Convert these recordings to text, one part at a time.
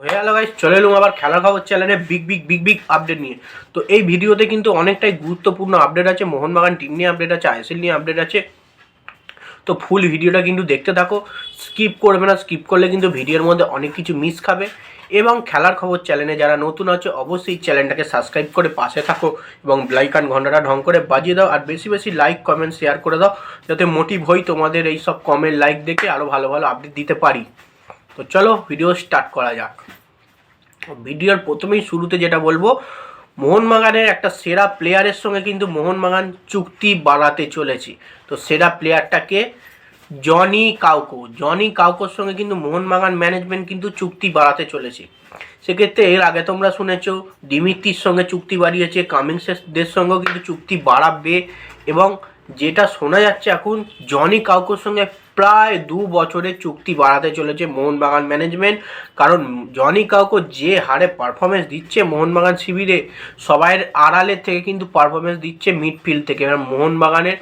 হয়ে গেল গাইস চলে এলুম আবার খেলার খবর চ্যানেলে big big big big update নিয়ে। তো এই ভিডিওতে কিন্তু অনেকটাই গুরুত্বপূর্ণ আপডেট আছে, মোহনবাগান টিম নিয়ে আপডেট আছে আইএসএল নিয়ে আপডেট আছে। তো ফুল ভিডিওটা কিন্তু দেখতে থাকো স্কিপ করবে না স্কিপ করলে কিন্তু ভিডিওর মধ্যে অনেক কিছু মিস খাবে। এবং খেলার খবর চ্যানেলে যারা নতুন আছে, অবশ্যই চ্যানেলটাকে সাবস্ক্রাইব করে পাশে থাকো এবং লাইকান ঘন্টাটা ঢং করে বাজিয়ে দাও। আর বেশি বেশি লাইক কমেন্ট শেয়ার করে দাও, যাতে মোটিভ হই তোমাদের এই সব কমেন্ট লাইক দেখে আরও ভালো ভালো আপডেট দিতে পারি। তো চলো ভিডিও স্টার্ট করা যাক। ভিডিওর প্রথমেই শুরুতে যেটা বলব, মোহনবাগানের একটা সেরা প্লেয়ারের সঙ্গে কিন্তু মোহনবাগান চুক্তি বাড়াতে চলেছে। তো সেরা প্লেয়ারটাকে জনি কাউকো। জনি কাউকোর সঙ্গে কিন্তু মোহনবাগান ম্যানেজমেন্ট কিন্তু চুক্তি বাড়াতে চলেছে। সেক্ষেত্রে এর আগে তোমরা শুনেছো, ডিমিত্রির সঙ্গে চুক্তি বাড়িয়েছে, কামিংসের সঙ্গেও কিন্তু চুক্তি বাড়াবে এবং যেটা শোনা যাচ্ছে এখন, জনি কাউকোর সঙ্গে প্রায় দু বছরের চুক্তি বাড়াতে চলেছে মোহনবাগান ম্যানেজমেন্ট। কারণ জনি কাউকো যে হারে পারফরমেন্স দিচ্ছে মোহনবাগান শিবিরে, সবাইয়ের আড়ালের থেকে কিন্তু পারফরমেন্স দিচ্ছে মিডফিল্ড থেকে। এবার মোহনবাগানের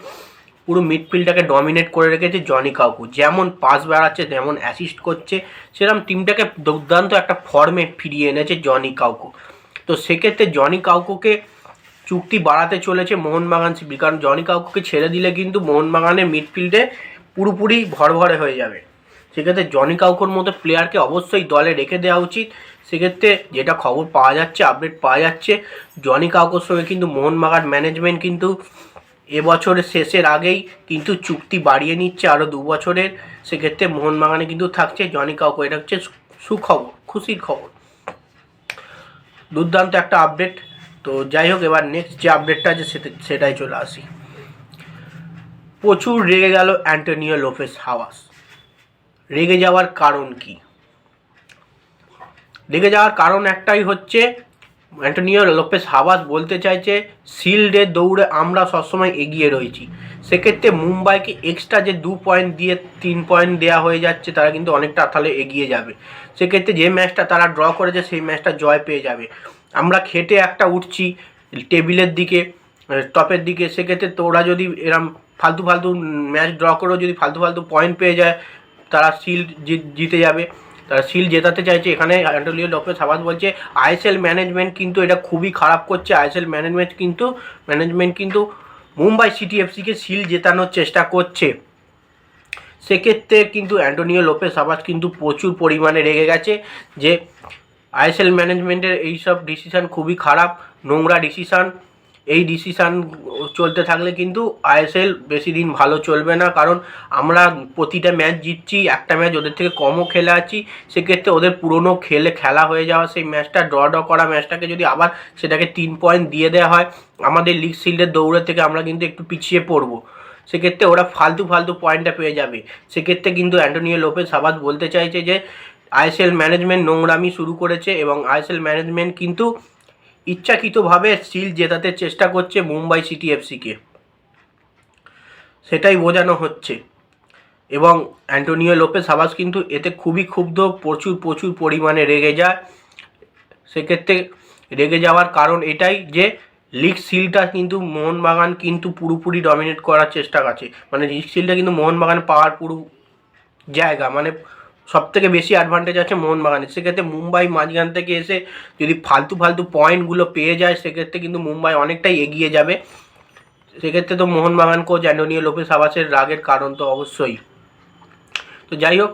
পুরো মিডফিল্ডটাকে ডমিনেট করে রেখেছে জনি কাউকু। যেমন পাস বেড়াচ্ছে, তেমন অ্যাসিস্ট করছে। সেরকম টিমটাকে দুর্দান্ত একটা ফর্মে ফিরিয়ে এনেছে জনি কাউকু। তো সেক্ষেত্রে জনি কাউকুকে চুক্তি বাড়াতে চলেছে মোহনবাগান শিবির। কারণ জনি কাউকুকে ছেড়ে দিলে কিন্তু মোহনবাগানের মিডফিল্ডে পুরোপুরি ভরভরে হয়ে যাবে। সেক্ষেত্রে জনি কাউকুর মতো প্লেয়ারকে অবশ্যই দলে রেখে দেওয়া উচিত। সেক্ষেত্রে যেটা খবর পাওয়া যাচ্ছে আপডেট পাওয়া যাচ্ছে জনি কাউকুর সঙ্গে কিন্তু মোহনবাগান ম্যানেজমেন্ট কিন্তু এবছরের শেষের আগেই কিন্তু চুক্তি বাড়িয়ে নিচ্ছে আরও দু বছরের। সেক্ষেত্রে মোহনবাগানে কিন্তু থাকছে জনি কাউকো এটা হচ্ছে সুখবর, খুশির খবর। দুর্দান্ত একটা আপডেট তো যাই হোক, এবার নেক্সট যে আপডেটটা আছে, সেটা সেটাই চলে আসি। প্রচুর রেগে গেল অ্যান্টোনিও লোপেস হাওয়াস। রেগে যাওয়ার কারণ কি? রেগে যাওয়ার কারণ একটাই হচ্ছে, অ্যান্টোনিও লোপেস হাওয়াস বলতে চাইছে শিল্ডে দৌড়ে আমরা সবসময় এগিয়ে রয়েছি। সেক্ষেত্রে মুম্বাইকে এক্সট্রা যে দু পয়েন্ট দিয়ে, তিন পয়েন্ট দেওয়া হয়ে যাচ্ছে, তারা কিন্তু অনেকটা তাহলে এগিয়ে যাবে। সেক্ষেত্রে যে ম্যাচটা তারা ড্র করেছে, সেই ম্যাচটা জয় পেয়ে যাবে। আমরা খেটে একটা উঠছি টেবিলের দিকে টপের দিকে। সেক্ষেত্রে তোরা যদি এরম ফালতু ফালতু ম্যাচ ড্র করেও যদি ফালতু ফালতু পয়েন্ট পেয়ে যায়, তারা শিল্ড জিতে যাবে। তারা শিল্ড জেতাতে চাইছে। এখানে অ্যান্টোলিও ডক্টর সাবাস বলছে আইএসএল ম্যানেজমেন্ট কিন্তু এটা খুবই খারাপ করছে। আইএসএল ম্যানেজমেন্ট কিন্তু ম্যানেজমেন্ট কিন্তু মুম্বাই সিটি এফসিকে শিল্ড জেতানোর চেষ্টা করছে। সেক্ষেত্রে কিন্তু অ্যান্টোনিও লোপেস আবাস কিন্তু প্রচুর পরিমাণে রেগে গেছে যে আইএসএল ম্যানেজমেন্টের এইসব ডিসিশান খুবই খারাপ, নোংরা ডিসিশান এই ডিসিশান চলতে থাকলে কিন্তু আইএসএল বেশি দিন ভালো চলবে না। কারণ আমরা প্রতিটা ম্যাচ জিতছি, একটা ম্যাচ ওদের থেকে কমও খেলে আছি। সেক্ষেত্রে ওদের পুরনো খেলে খেলা হয়ে যাওয়া, সেই ম্যাচটা ড্র ড্র করা ম্যাচটাকে যদি আবার সেটাকে তিন পয়েন্ট দিয়ে দেওয়া হয়, আমাদের লিগ শিল্ডের দৌড়ে থেকে আমরা কিন্তু একটু পিছিয়ে পড়ব। সেক্ষেত্রে ওরা ফালতু ফালতু পয়েন্টটা পেয়ে যাবে। সেক্ষেত্রে কিন্তু অ্যান্টোনিও লোপেস সাবাস বলতে চাইছে যে আইএসএল ম্যানেজমেন্ট নোংরামি শুরু করেছে এবং আইএসএল ম্যানেজমেন্ট কিন্তু ইচ্ছাকৃতভাবে সিল জেতাতে চেষ্টা করছে মুম্বাই সিটি এফসিকে। সেটাই বোঝানো হচ্ছে। এবং অ্যান্টোনিও লোপেস হাবাস কিন্তু এতে খুবই ক্ষুব্ধ, প্রচুর প্রচুর পরিমাণে রেগে যায়। সেক্ষেত্রে রেগে যাওয়ার কারণ এটাই যে, লিগ সিলটা কিন্তু মোহনবাগান কিন্তু পুরোপুরি ডমিনেট করার চেষ্টা করছে। মানে লিগ সিলটা কিন্তু মোহনবাগান পাওয়ার পুরো জায়গা। মানে সব থেকে বেশি অ্যাডভান্টেজ আছে মোহনবাগানের সেক্ষেত্রে মুম্বাই মাঝখান থেকে এসে যদি ফালতু ফালতু পয়েন্টগুলো পেয়ে যায়, সেক্ষেত্রে কিন্তু মুম্বাই অনেকটাই এগিয়ে যাবে। সেক্ষেত্রে তো মোহনবাগান কোচ অ্যান্টোনিও লোপেস আবাসের রাগের কারণ তো অবশ্যই। তো যাই হোক,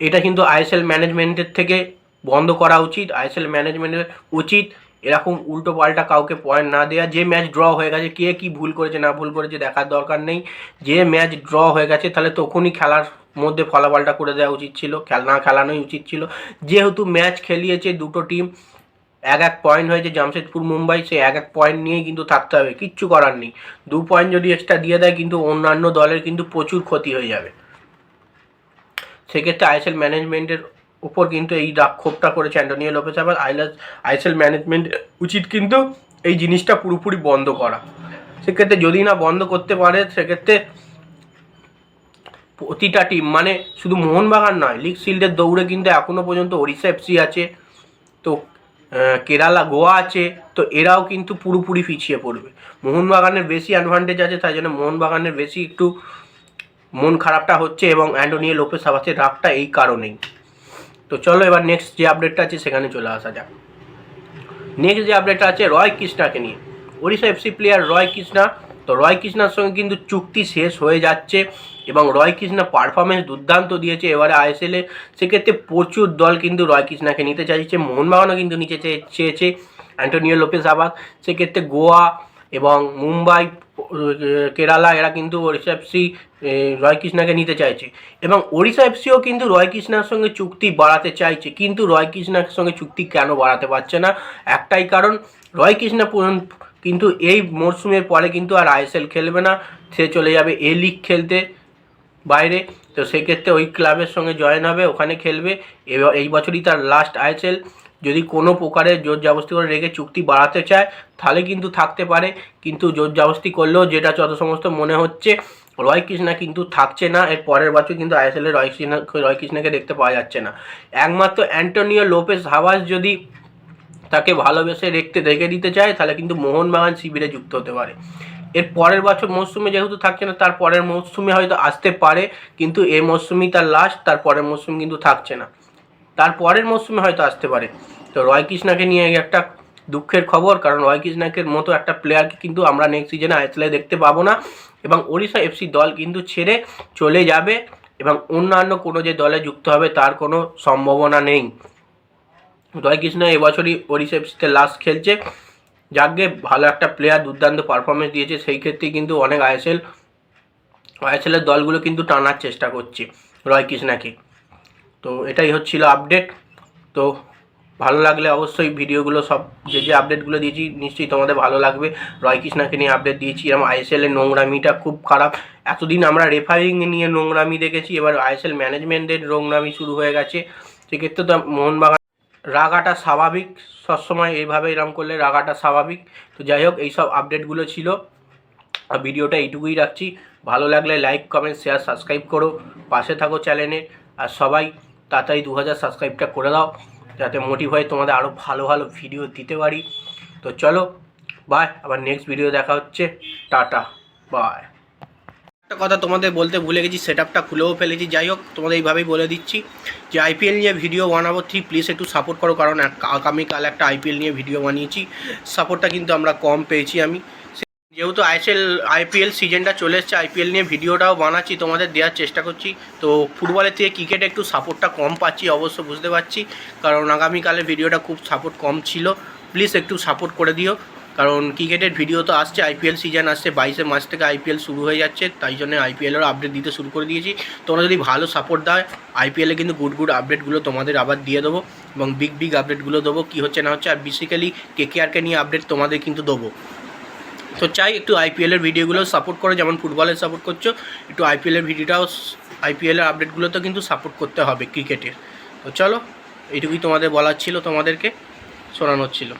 এটা কিন্তু আইএসএল ম্যানেজমেন্টের থেকে বন্ধ করা উচিত। আইএসএল ম্যানেজমেন্টের উচিত এরকম উল্টো পাল্টা কাউকে পয়েন্ট না দেওয়া যে ম্যাচ ড্র হয়ে গেছে, কে কি ভুল করেছে, না ভুল করেছে দেখার দরকার নেই। যে ম্যাচ ড্র হয়ে গেছে, তাহলে তখনই খেলার মধ্যে ফলাফলটা করে দেওয়া উচিত ছিল। খেল না খেলানোই উচিত ছিল। যেহেতু ম্যাচ খেলিয়েছে দুটো টিম এক এক পয়েন্ট হয়েছে জামশেদপুর, মুম্বাই, সে এক এক পয়েন্ট নিয়েই কিন্তু থাকতে হবে। কিচ্ছু করার নেই। দু পয়েন্ট যদি এক্সট্রা দিয়ে দেয়, কিন্তু অন্যান্য দলের কিন্তু প্রচুর ক্ষতি হয়ে যাবে। সেক্ষেত্রে আইএসএল ম্যানেজমেন্টের উপর কিন্তু এই ক্ষোভটা করেছে অ্যান্টোনিও লোপেস আবার আইলাস আইএসএল ম্যানেজমেন্ট উচিত কিন্তু এই জিনিসটা পুরোপুরি বন্ধ করা। সেক্ষেত্রে যদি না বন্ধ করতে পারে, সেক্ষেত্রে প্রতিটা টিম মানে শুধু মোহনবাগান নয় লিগ শিল্ডের দৌড়ে কিন্তু এখনও পর্যন্ত ওড়িশা এফসি আছে, তো কেরালা, গোয়া আছে, তো এরাও কিন্তু পুরোপুরি পিছিয়ে পড়বে। মোহনবাগানের বেশি অ্যাডভান্টেজ আছে, তাই জন্য মোহনবাগানের বেশি একটু মন খারাপটা হচ্ছে এবং অ্যান্টোনিও লোপেস আবাসের রাগটা এই কারণেই। তো চলো এবার নেক্সট যে আপডেটটা আছে সেখানে চলে আসা যাক। নেক্সট যে আপডেটটা আছে, রয় কৃষ্ণাকে নিয়ে। Odisha FC player Roy Krishna. তো রয় কৃষ্ণার সঙ্গে কিন্তু চুক্তি শেষ হয়ে যাচ্ছে এবং রয় কৃষ্ণা পারফরমেন্স দুর্দান্ত দিয়েছে এবারে আইএসএলে সেক্ষেত্রে প্রচুর দল কিন্তু রয় কৃষ্ণাকে নিতে চাইছে। মোহনবাগানও কিন্তু নিতে চেয়ে- চেয়েছে। অ্যান্টোনিও লোপেস আবাদ সেক্ষেত্রে গোয়া এবং মুম্বাই, কেরালা, এরা কিন্তু ওড়িশা এফসি রয় কৃষ্ণাকে নিতে চাইছে। এবং ওড়িশা এফসিও কিন্তু রয় কৃষ্ণার সঙ্গে চুক্তি বাড়াতে চাইছে। কিন্তু রয় কৃষ্ণার সঙ্গে চুক্তি কেন বাড়াতে পারছে না? একটাই কারণ রয় কৃষ্ণা কিন্তু এই মরশুমের পরে কিন্তু আর আইএসএল খেলবে না। সে চলে যাবে এ লিগ খেলতে বাইরে। তো সেক্ষেত্রে ওই ক্লাবের সঙ্গে জয়েন হবে, ওখানে খেলবে। এই বছরই তার লাস্ট আইএসএল যদি কোনো প্রকারে জোর জবস্তি করে রেখে চুক্তি বাড়াতে চায়, তাহলে কিন্তু থাকতে পারে। কিন্তু জোর জবস্তি করলেও যেটা যত সমস্ত মনে হচ্ছে রয় কৃষ্ণা কিন্তু থাকছে না। এর পরের বছর কিন্তু আইএসএলে রয় কৃষ্ণা রয় কৃষ্ণাকে দেখতে পাওয়া যাচ্ছে না। একমাত্র অ্যান্টোনিও লোপেস হাওয়াস যদি তাকে ভালোবেসে রেখতে, রেখে দিতে চায়, তাহলে কিন্তু মোহনবাগান শিবিরে যুক্ত হতে পারে। এর পরের বছর মরশুমে যেহেতু থাকছে না, তার পরের মরশুমে হয়তো আসতে পারে, কিন্তু এ মরশুমই তার লাস্ট তার পরের মরশুম কিন্তু থাকছে না। তার পরের মরশুমে হয়তো আসতে পারে। তো রয় কৃষ্ণাকে নিয়ে একটা দুঃখের খবর, কারণ রয় কৃষ্ণাকের মতো একটা প্লেয়ারকে কিন্তু আমরা নেক্সট সিজনে আইএসএলে দেখতে পাবো না। এবং ওড়িশা এফসি দল কিন্তু ছেড়ে চলে যাবে এবং অন্যান্য কোনো যে দলে যুক্ত হবে তার কোনো সম্ভাবনা নেই। রয় কৃষ্ণ এবছরই ওড়িশা এফসিতে লাস্ট খেলছে। যাকে ভালো একটা প্লেয়ার দুর্দান্ত পারফরমেন্স দিয়েছে, সেই ক্ষেত্রে কিন্তু অনেক আইএসএল আইএসএলের দলগুলো কিন্তু টানার চেষ্টা করছে রয় কৃষ্ণাকে। তো এটাই হচ্ছিল আপডেট তো ভালো লাগলে অবশ্যই ভিডিওগুলো সব, যে যে আপডেটগুলো দিয়েছি, নিশ্চয়ই তোমাদের ভালো লাগবে। রয় কৃষ্ণাকে নিয়ে আপডেট দিয়েছি। এবং আইএসএলের নোংরামিটা খুব খারাপ। এতদিন আমরা রেফারিং নিয়ে নোংরামি দেখেছি। এবার আইএসএল ম্যানেজমেন্টের নোংরামি শুরু হয়ে গেছে। সেক্ষেত্রে তো মোহনবাগান রাগাটা স্বাভাবিক। সবসময় এইভাবে এরম করলে রাগাটা স্বাভাবিক। তো যাই হোক এইসব আপডেটগুলো ছিল। আর ভিডিওটা এইটুকুই রাখছি। ভালো লাগলে লাইক কমেন্ট শেয়ার সাবস্ক্রাইব করো। পাশে থাকো চ্যানেলে আর সবাই তাড়াতাড়ি দু হাজার সাবস্ক্রাইবটা করে দাও, যাতে মোটিভ হয় তোমাদের আরও ভালো ভালো ভিডিও দিতে পারি। তো চলো বাই আবার নেক্সট ভিডিও দেখা হচ্ছে। টাটা বাই একটা কথা তোমাদের বলতে ভুলে গেছি সেট আপটা খুলেও ফেলেছি। যাই হোক, তোমাদের এইভাবেই বলে দিচ্ছি যে আইপিএল নিয়ে ভিডিও বানাবো। থ্রি প্লিজ একটু সাপোর্ট করো, কারণ আগামীকাল একটা আইপিএল নিয়ে ভিডিও বানিয়েছি। সাপোর্টটা কিন্তু আমরা কম পেয়েছি আমি। যেহেতু আইএসএল, আইপিএল সিজনটা চলে এসছে, আইপিএল নিয়ে ভিডিওটাও বানাচ্ছি, তোমাদের দেওয়ার চেষ্টা করছি। তো ফুটবলের থেকে ক্রিকেটে একটু সাপোর্টটা কম পাচ্ছি, অবশ্য বুঝতে পারছি। কারণ আগামীকালে ভিডিওটা খুব সাপোর্ট কম ছিল। প্লিজ একটু সাপোর্ট করে দিও। কারণ ক্রিকেটের ভিডিও তো আসছে, আইপিএল সিজন আসছে, বাইশে মাস থেকে আইপিএল শুরু হয়ে যাচ্ছে। তাই জন্য আইপিএলেরও আপডেট দিতে শুরু করে দিয়েছি। তোমরা যদি ভালো সাপোর্ট দাও, আইপিএলে কিন্তু গুড গুড আপডেটগুলো তোমাদের আবার দিয়ে দেবো এবং বিগ বিগ আপডেটগুলো দেবো। কী হচ্ছে না হচ্ছে, আর বেসিক্যালি কেকেআরকে নিয়ে আপডেট তোমাদের কিন্তু দেবো। তো চাই একটু আইপিএলের ভিডিওগুলো সাপোর্ট করো, যেমন ফুটবলের সাপোর্ট করছ, একটু আইপিএলের ভিডিওটাও আইপিএলের আপডেটগুলো তো কিন্তু সাপোর্ট করতে হবে ক্রিকেটের তো চলো এটুকুই তোমাদের বলার ছিল তোমাদেরকে, শোনানোর ছিল।